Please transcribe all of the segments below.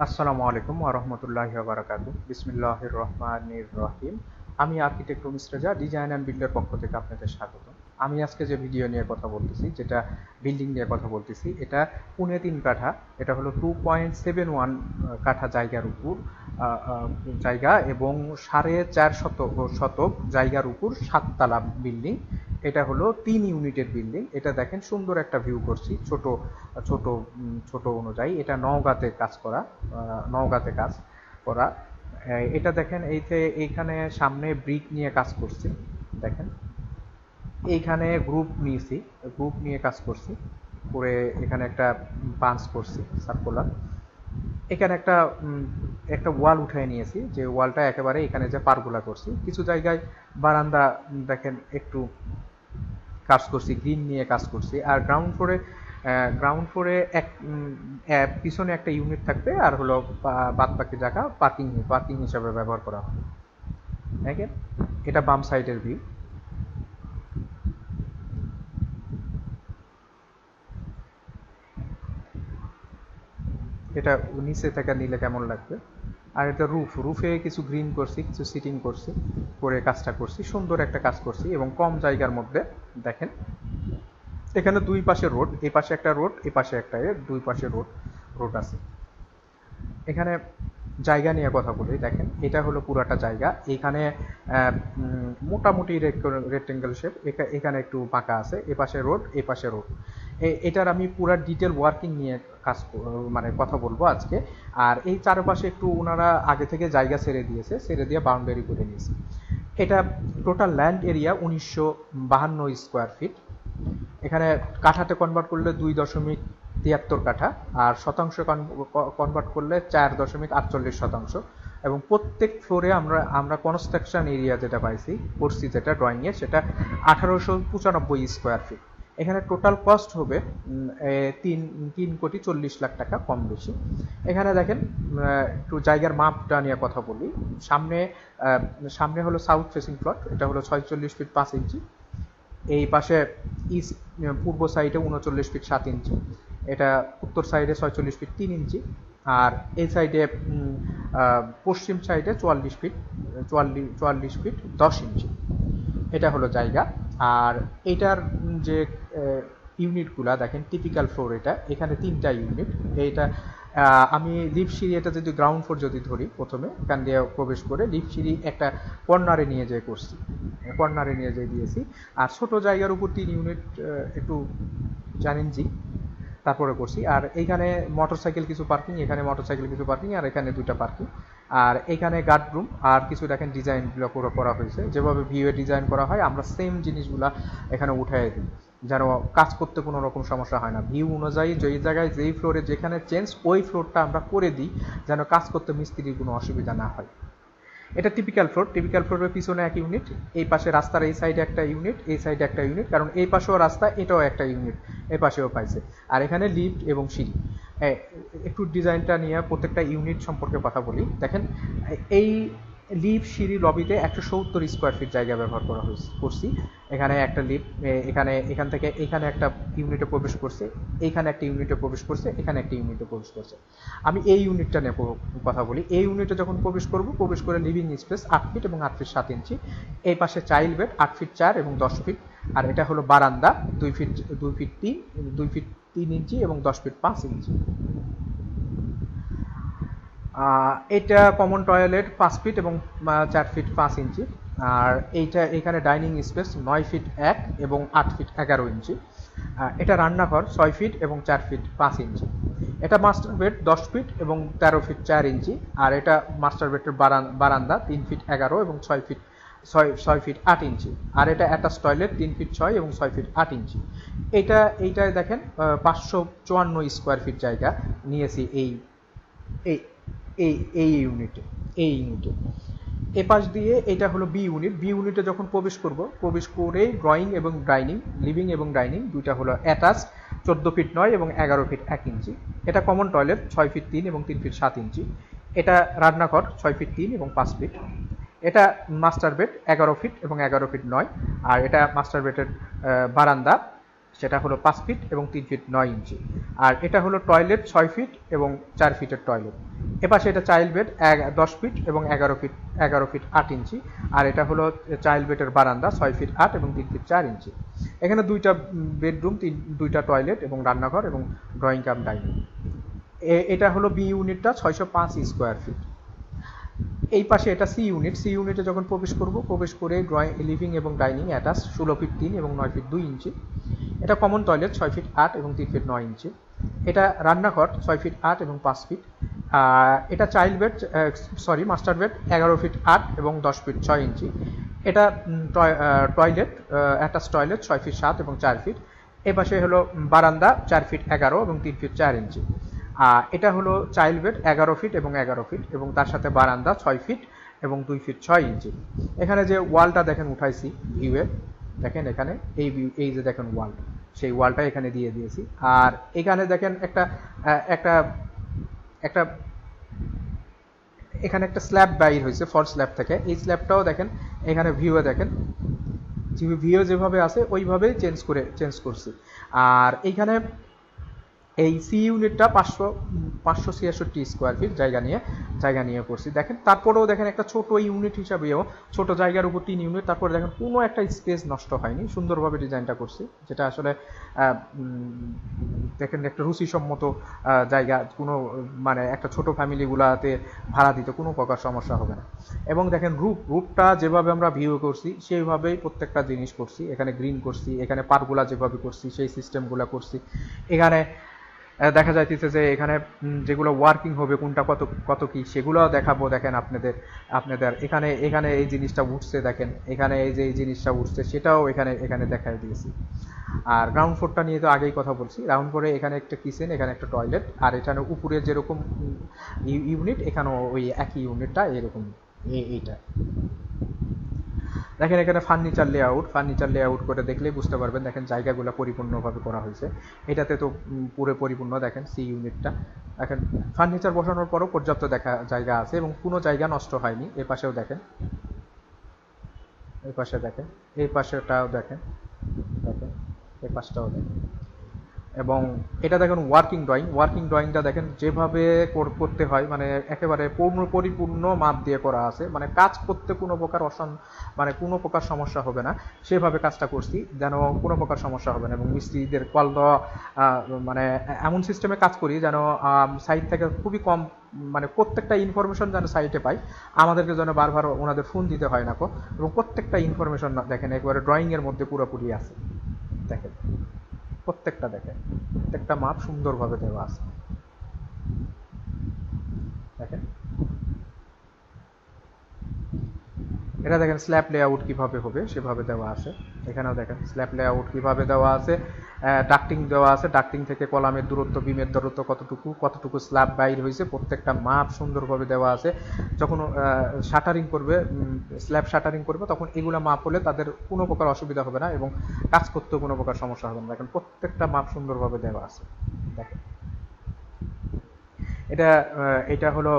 আসসালামু আলাইকুম ওরহমতুল্লাহি বারাকাতু বিসমিল্লাহির রহমানির রহিম। আমি architect Rumis Reza design and বিল্ডের পক্ষ থেকে আপনাদের স্বাগত। আমি আজকে যে ভিডিও নিয়ে কথা বলতেছি, যেটা বিল্ডিং নিয়ে কথা বলতেছি, এটা পুনে তিন কাঠা। এটা হলো টু পয়েন্ট সেভেন ওয়ান কাঠা জায়গার উপর জায়গা এবং সাড়ে চার শত শতক জায়গার উপর সাততলা বিল্ডিং। এটা হলো তিন ইউনিটের বিল্ডিং। এটা দেখেন সুন্দর একটা ভিউ করছি, ছোট ছোট ছোট অনুযায়ী। এটা নওগাঁতে কাজ করা নওগাঁতে কাজ করা। এটা দেখেন এইতে এইখানে সামনে ব্রিক নিয়ে কাজ করছি, দেখেন। এইখানে গ্রুপ নিয়েছি গ্রুপ নিয়ে কাজ করছি। করে এখানে একটা পাঞ্চ করছি সার্কুলার এখানে একটা একটা ওয়াল উঠায় নিয়েছি, যে ওয়ালটা একেবারে এখানে যে পারগুলা করছি। কিছু জায়গায় বারান্দা দেখেন একটু কাজ করছি গ্রিন নিয়ে কাজ করছি। আর গ্রাউন্ড ফ্লোরে গ্রাউন্ড ফ্লোরে এক পিছনে একটা ইউনিট থাকবে, আর হলো বাদ বাকি জায়গা পার্কিং পার্কিং হিসাবে ব্যবহার করা হবে দেখেন এটা বাম সাইডের ভিউ এটা নিচে থেকে নিলে কেমন লাগবে? আর এটা রুফ, রুফে কিছু গ্রিন করছি, কিছু সিটিং করছি, করে কাজটা করছি, সুন্দর একটা কাজ করছি এবং কম জায়গার মধ্যে দেখেন, এখানে দুই পাশে রোড এই পাশে একটা রোড এই পাশে একটা দুই পাশে রোড রোড আছে। এখানে জায়গা নিয়ে কথা বলি, দেখেন, এটা হলো পুরাটা জায়গা, এখানে মোটামুটি রেক্টেঙ্গেল শেপ এখানে একটু বাঁকা আছে, এ পাশে রোড এ পাশে রোড এটার আমি পুরা ডিটেল ওয়ার্কিং নিয়ে কাজ মানে কথা বলব আজকে। আর এই চারপাশে একটু ওনারা আগে থেকে জায়গা ছেড়ে দিয়েছে, ছেড়ে দিয়ে বাউন্ডারি করে নিয়েছে। এটা টোটাল ল্যান্ড এরিয়া উনিশশো বাহান্ন স্কোয়ার ফিট এখানে কাঠাতে কনভার্ট করলে দুই দশমিক তিয়াত্তর কাঠা, আর শতাংশ কনভার্ট করলে চার দশমিক আটচল্লিশ শতাংশ। এবং প্রত্যেক ফ্লোরে আমরা আমরা কনস্ট্রাকশন এরিয়া যেটা পাইছি, করছি যেটা ড্রয়িংয়ে সেটা আঠারোশো পঁচানব্বই স্কোয়ার ফিট এখানে টোটাল কস্ট হবে তিন তিন কোটি চল্লিশ লাখ টাকা কম বেশি। এখানে দেখেন একটু জায়গার মাপটা নিয়ে কথা বলি। সামনে সামনে হলো সাউথ ফেসিং প্লট এটা হলো ছয়চল্লিশ ফিট পাঁচ ইঞ্চি। এই পাশে ইস্ট পূর্ব সাইডে উনচল্লিশ ফিট সাত ইঞ্চি। এটা উত্তর সাইডে ছয়চল্লিশ ফিট তিন ইঞ্চি। আর এই সাইডে পশ্চিম সাইডে চুয়াল্লিশ ফিট চুয়াল্লিশ চুয়াল্লিশ ফিট দশ ইঞ্চি। এটা হলো জায়গা। আর এটার যে ইউনিটগুলা, দেখেন টিপিক্যাল ফ্লোর এটা, এখানে তিনটা ইউনিট। এটা আমি লিফট সিঁড়ি এটা যদি গ্রাউন্ড ফ্লোর যদি ধরি প্রথমে, এখান দিয়ে প্রবেশ করে লিফট সিঁড়ি একটা কর্নারে নিয়ে যেয়ে করছি। কর্নারে নিয়ে যেয়ে দিয়েছি। আর ছোট জায়গার উপর তিন ইউনিট একটু চ্যালেঞ্জিং তারপরে করছি। আর এইখানে মোটরসাইকেল কিছু পার্কিং এখানে মোটরসাইকেল কিছু পার্কিং আর এখানে দুইটা পার্কিং আর এখানে গার্ড রুম আর কিছু দেখেন ডিজাইনগুলো করা হয়েছে। যেভাবে ভিউ এ ডিজাইন করা হয়, আমরা সেম জিনিসগুলো এখানে উঠাই দিই। যেন কাজ করতে কোনো রকম সমস্যা হয় না। ভিউ অনুযায়ী যেই জায়গায় যেই ফ্লোরে যেখানে চেঞ্জ ওই ফ্লোরটা আমরা করে দিই, যেন কাজ করতে মিস্ত্রির কোনো অসুবিধা না হয়। এটা টিপিক্যাল ফ্লোর টিপিক্যাল ফ্লোরের পিছনে এক ইউনিট এই পাশে রাস্তার এই সাইডে একটা ইউনিট এই সাইডে একটা ইউনিট কারণ এই পাশেও রাস্তা, এটাও একটা ইউনিট এই পাশেও পাইছে। আর এখানে লিফট এবং সিঁড়ি। একটু ডিজাইনটা নিয়ে প্রত্যেকটা ইউনিট সম্পর্কে কথা বলি। দেখেন, এই লিফট সিঁড়ি লবিতে একশো সত্তর স্কোয়ার ফিট জায়গা ব্যবহার করা হয়েছে, করছি। এখানে একটা লিফট এখানে, এখান থেকে, এখানে একটা ইউনিটে প্রবেশ করছে, এখানে একটা ইউনিটে প্রবেশ করছে, এখানে একটা ইউনিটে প্রবেশ করছে। আমি এই ইউনিটটা নিয়ে কথা বলি। এই ইউনিটে যখন প্রবেশ করব, প্রবেশ করে লিভিং স্পেস আট ফিট এবং আট ফিট সাত ইঞ্চি। এই পাশে চাইল্ড বেড আট ফিট চার এবং দশ ফিট আর এটা হলো বারান্দা, দুই ফিট দুই ফিট তিন, দুই ফিট তিন ইঞ্চি এবং দশ ফিট পাঁচ ইঞ্চি। এটা কমন টয়লেট পাঁচ ফিট এবং চার ফিট পাঁচ ইঞ্চি আর এইটা, এখানে ডাইনিং স্পেস নয় ফিট এক এবং আট ফিট এগারো ইঞ্চি এটা রান্নাঘর ছয় ফিট এবং চার ফিট পাঁচ ইঞ্চি এটা মাস্টার বেড দশ ফিট এবং তেরো ফিট চার ইঞ্চি আর এটা মাস্টার বেডের বারান্দা তিন ফিট এগারো এবং ছয় ফিট ছয় ছয় ফিট আট ইঞ্চি আর এটা অ্যাটাচ টয়লেট তিন ফিট ছয় এবং ছয় ফিট আট ইঞ্চি এটা, এইটায় দেখেন পাঁচশো চুয়ান্ন স্কোয়ার ফিট জায়গা নিয়েছি এই এই এই এই ইউনিটে এই ইউনিটে এ। পাশ দিয়ে এটা হলো বি ইউনিট বি ইউনিটে যখন প্রবেশ করব, প্রবেশ করে ড্রয়িং এবং ডাইনিং লিভিং এবং ডাইনিং দুইটা হলো অ্যাটাচ চোদ্দ ফিট নয় এবং এগারো ফিট এক ইঞ্চি এটা কমন টয়লেট ছয় ফিট তিন এবং তিন ফিট সাত ইঞ্চি এটা রান্নাঘর, ছয় ফিট তিন এবং পাঁচ ফিট এটা মাস্টার বেড এগারো ফিট এবং এগারো ফিট নয়। আর এটা মাস্টার বেডের বারান্দা, সেটা হলো পাঁচ ফিট এবং তিন ফিট নয় ইঞ্চি আর এটা হলো টয়লেট ছয় ফিট এবং চার ফিটের টয়লেট এপাশে এটা চাইল্ড বেড দশ ফিট এবং এগারো ফিট এগারো ফিট আট ইঞ্চি। আর এটা হলো চাইল্ড বেডের বারান্দা, ছয় ফিট আট এবং তিন ফিট চার ইঞ্চি। এখানে দুইটা বেডরুম, তিন, দুইটা টয়লেট এবং রান্নাঘর এবং ড্রয়িং কাম ডাইনিং। এটা হলো বি ইউনিটটা, ছয়শো পাঁচ স্কোয়ার ফিট। এই পাশে এটা সি ইউনিট, সি ইউনিটে যখন প্রবেশ করব, প্রবেশ করে ড্রয়িং, লিভিং এবং ডাইনিং অ্যাটাচ, ষোলো ফিট তিন এবং নয় ফিট দুই ইঞ্চি। এটা কমন টয়লেট, ছয় ফিট আট এবং তিন ফিট নয় ইঞ্চি। এটা রান্নাঘর, ছয় ফিট আট এবং পাঁচ ফিট। এটা child bed sorry master bed এগারো ফিট আট এবং দশ ফিট ছয় ইঞ্চি। এটা টয়লেট অ্যাটাচ টয়লেট ছয় ফিট সাত এবং চার ফিট এ পাশে হলো বারান্দা, চার ফিট এগারো এবং তিন ফিট চার ইঞ্চি। এটা হলো চাইল্ড বেড এগারো ফিট এবং এগারো ফিট এবং তার সাথে বারান্দা, ছয় ফিট এবং দুই ফিট ছয় ইঞ্চি। এখানে যে ওয়ালটা দেখেন, উঠাইছি ভিউয়ে দেখেন এখানে, এই ভিউ এই যে দেখেন ওয়াল সেই ওয়ালটা এখানে দিয়ে দিয়েছি। আর এখানে দেখেন একটা একটা একটা, এখানে একটা স্ল্যাব বাইর হয়েছে ফর স্ল্যাব থেকে। এই স্ল্যাবটাও দেখেন, এখানে ভিউয়ে দেখেন। ভিউ যেভাবে আছে, ওইভাবেই চেঞ্জ করে চেঞ্জ করছি। আর এইখানে এই সি ইউনিটটা পাঁচশো পাঁচশো ছিয়াষট্টি স্কোয়ার ফিট জায়গা নিয়ে জায়গা নিয়ে করছি। দেখেন, তারপরেও দেখেন একটা ছোট ইউনিট হিসাবেও, ছোট জায়গার উপর তিন ইউনিট তারপরে দেখেন কোনো একটা স্পেস নষ্ট হয়নি। সুন্দরভাবে ডিজাইনটা করছি, যেটা আসলে দেখেন একটা রুচিসম্মত জায়গা, কোনো মানে একটা ছোট ফ্যামিলিগুলাতে ভাড়া দিতে কোনো প্রকার সমস্যা হবে না। এবং দেখেন রূপ রূপটা যেভাবে আমরা ভিউ করছি, সেইভাবেই প্রত্যেকটা জিনিস করছি। এখানে গ্রিন করছি, এখানে পার্কগুলা যেভাবে করছি, সেই সিস্টেমগুলো করছি। এখানে দেখা যাইতেছে যে এখানে যেগুলো ওয়ার্কিং হবে, কোনটা কত কত কি সেগুলো দেখাবো, দেখেন আপনাদের আপনাদের, এখানে এখানে এই জিনিসটা উঠছে, দেখেন, এখানে এই যে এই জিনিসটা উঠছে, সেটাও এখানে এখানে দেখাই দিয়েছি। আর গ্রাউন্ড ফ্লোরটা নিয়ে তো আগেই কথা বলছি গ্রাউন্ড ফ্লোরে এখানে একটা কিচেন এখানে একটা টয়লেট আর এখানে উপরে যেরকম ইউনিট এখানেও ওই একই ইউনিটটা এরকম এইটা। দেখেন এখানে ফার্নিচার লেআউট ফার্নিচার লেআউট করে দেখলেই বুঝতে পারবেন। দেখেন জায়গাগুলো পরিপূর্ণভাবে করা হয়েছে। এটাতে তো পুরো পরিপূর্ণ, দেখেন সি ইউনিটটা দেখেন ফার্নিচার বসানোর পরও পর্যাপ্ত দেখা, জায়গা আছে এবং কোনো জায়গা নষ্ট হয়নি। এ পাশেও দেখেন। এই পাশে দেখেন। এই পাশেটাও দেখেন। দেখেন এই পাশটাও দেখেন। এবং এটা দেখেন ওয়ার্কিং ড্রয়িং ওয়ার্কিং ড্রয়িংটা দেখেন যেভাবে করতে হয় মানে একেবারে পূর্ণ, পরিপূর্ণ মাপ দিয়ে করা আছে। মানে কাজ করতে কোনো প্রকার অসান মানে কোনো প্রকার সমস্যা হবে না। সেভাবে কাজটা করছি, যেন কোনো প্রকার সমস্যা হবে না। এবং মিস্ত্রিদের কল দেওয়া মানে এমন সিস্টেমে কাজ করি যেন সাইট থেকে খুবই কম মানে প্রত্যেকটা ইনফরমেশন যেন সাইটে পাই। আমাদেরকে যেন বারবার ওনাদের ফোন দিতে হয় না কো। এবং প্রত্যেকটা ইনফরমেশন দেখেন, একবারে ড্রয়িংয়ের মধ্যে পুরোপুরি আছে। দেখেন। প্রত্যেকটা দেখে। প্রত্যেকটা মাপ সুন্দরভাবে দেওয়া আছে। দেখেন। এটা দেখেন স্ল্যাব লেআউট কীভাবে হবে সেভাবে দেওয়া আছে। এখানেও দেখেন স্ল্যাব লেআউট কীভাবে দেওয়া আছে ডাক্টিং দেওয়া আছে ডাক্টিং থেকে কলামের দূরত্ব, বিমের দূরত্ব কতটুকু কতটুকু স্ল্যাব বাইর হয়েছে, প্রত্যেকটা মাপ সুন্দরভাবে দেওয়া আছে। যখন শাটারিং করবে স্ল্যাব শাটারিং করবে, তখন এগুলো মাপ হলে তাদের কোনো প্রকার অসুবিধা হবে না এবং কাজ করতেও কোনো প্রকার সমস্যা হবে না। দেখেন, প্রত্যেকটা মাপ সুন্দরভাবে দেওয়া আছে। দেখেন। এটা এটা হলো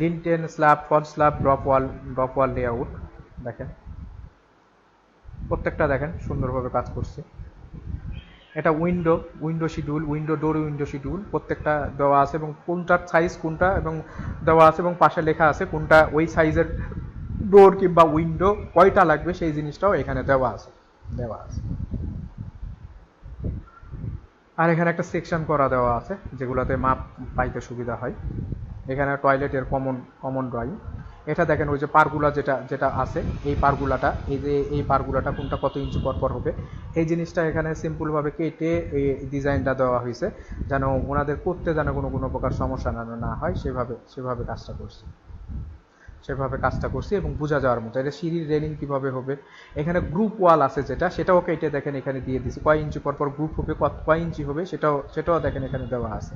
lintel slab fall slab drop wall drop wall layout দেখেন। প্রত্যেকটা দেখেন, সুন্দরভাবে কাজ করছে। এটা window window schedule window door window schedule প্রত্যেকটা দেওয়া আছে এবং কোনটার সাইজ কোনটা এবং দেওয়া আছে এবং পাশে লেখা আছে কোনটা ওই সাইজের ডোর কিংবা উইন্ডো কয়টা লাগবে সেই জিনিসটাও এখানে দেওয়া আছে দেওয়া আছে। আর এখানে একটা সেকশন করা দেওয়া আছে যেগুলোতে মাপ পাইতে সুবিধা হয়। এখানে টয়লেটের কমন কমন ড্রয়িং এটা দেখেন ওই যে পারগুলা যেটা যেটা আছে, এই পারগুলাটা, এই যে এই পারগুলাটা কোনটা কত ইঞ্চি পর পর হবে, এই জিনিসটা এখানে সিম্পলভাবে কেটে এই ডিজাইনটা দেওয়া হয়েছে, যেন ওনাদের করতে যেন কোনো কোনো প্রকার সমস্যা না না হয়, সেভাবে সেভাবে কাজটা করছি। সেভাবে কাজটা করছি এবং বোঝা যাওয়ার মতো। এটা সিঁড়ির রেলিং কীভাবে হবে, এখানে গ্রুপ ওয়াল আছে যেটা, সেটাও কেটে দেখেন এখানে দিয়ে দিছি। কয় ইঞ্চি পর পর গ্রুপ হবে, কত, কয় ইঞ্চি হবে, সেটাও সেটাও দেখেন এখানে দেওয়া আছে।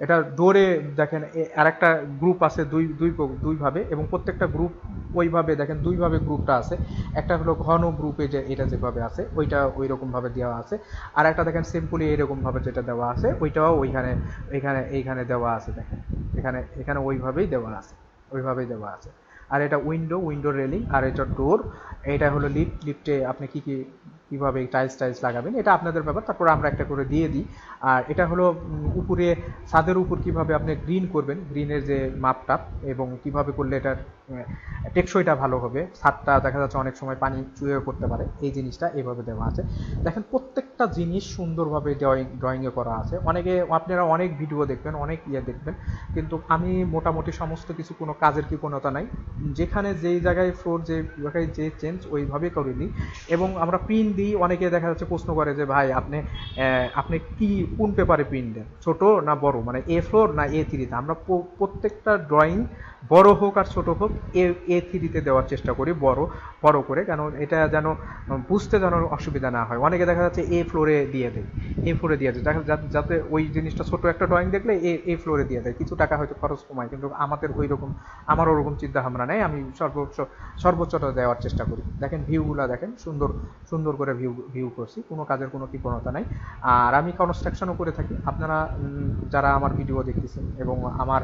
এটা ডোরে দেখেন আর একটা গ্রুপ আছে দুই দুই দুইভাবে এবং প্রত্যেকটা গ্রুপ ওইভাবে দেখেন, দুইভাবে গ্রুপটা আছে। একটা হলো ঘন গ্রুপে যে এটা যেভাবে আছে, ওইটা ওই রকমভাবে দেওয়া আছে। আর একটা দেখেন সিম্পলি এইরকমভাবে যেটা দেওয়া আছে, ওইটাও ওইখানে এইখানে এইখানে দেওয়া আছে দেখেন। এখানে এখানে ওইভাবেই দেওয়া আছে, ওইভাবেই দেওয়া আছে। আর এটা উইন্ডো উইন্ডো রেলিং আর এটা ডোর এটা হলো লিফট লিফটে আপনি কী কী, কীভাবে টাইলস টাইলস লাগাবেন, এটা আপনাদের ব্যাপার। তারপর আমরা একটা করে দিয়ে দিই। আর এটা হলো উপরে, ছাদের উপর কীভাবে আপনি গ্রিন করবেন গ্রিনের যে মাপটা এবং কীভাবে করলে এটার টেকসইটা ভালো হবে। ছাদটা দেখা যাচ্ছে অনেক সময় পানি চুয়ে করতে পারে। এই জিনিসটা এভাবে দেওয়া আছে। দেখেন প্রত্যেকটা জিনিস সুন্দরভাবে ড্রয়িং ড্রয়িংয়ে করা আছে। অনেকে, আপনারা অনেক ভিডিও দেখবেন, অনেক ইয়ে দেখবেন, কিন্তু আমি মোটামুটি সমস্ত কিছু কোনো কাজের কৃপণতা নাই। যেখানে যেই জায়গায় ফ্লোর যে জায়গায় যে চেঞ্জ ওইভাবে করে দিই এবং আমরা প্রিন্ট দিই, অনেকে দেখা যাচ্ছে প্রশ্ন করে যে, ভাই, আপনি আপনি কি, কোন পেপারে প্রিন্ট দেন? ছোট না বড়? মানে এ ফ্লোর না এ থ্রিতে আমরা প্রত্যেকটা ড্রয়িং বড় হোক আর ছোট হোক, এ এ থ্রিতে দেওয়ার চেষ্টা করি, বড় বড় করে। কেন, এটা যেন বুঝতে যেন অসুবিধা না হয়। অনেকে দেখা যাচ্ছে এ ফ্লোরে দিয়ে দেয়। এ ফ্লোরে দিয়ে দেয়। দেখা যা- যাতে ওই জিনিসটা ছোট একটা ড্রয়িং দেখলে এ এ ফ্লোরে দিয়ে দেয়। কিছু টাকা হয়তো খরচ কমায়, কিন্তু আমাদের ওই রকম আমার ওরকম চিন্তা ভাবনা নেই। আমি সর্বোচ্চ, সর্বোচ্চটা দেওয়ার চেষ্টা করি। দেখেন ভিউগুলো দেখেন, সুন্দর সুন্দর করে ভিউ ভিউ করছি। কোনো কাজের কোনো কৃপণতা নাই। আর আমি কনস্ট্রাকশনও করে থাকি। আপনারা যারা আমার ভিডিও দেখতেছেন এবং আমার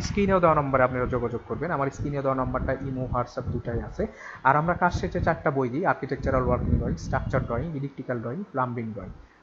স্ক্রিনেও দেওয়া নম্বরে আপনারা যোগাযোগ করবেন। আমার স্ক্রিনে দেওয়া নম্বরটা ইমো, হোয়াটসঅ্যাপ দুটাই আছে। আর আমরা কাজ শেষে চারটা বই দিই। Architectural working drawing structure drawing electrical drawing plumbing drawing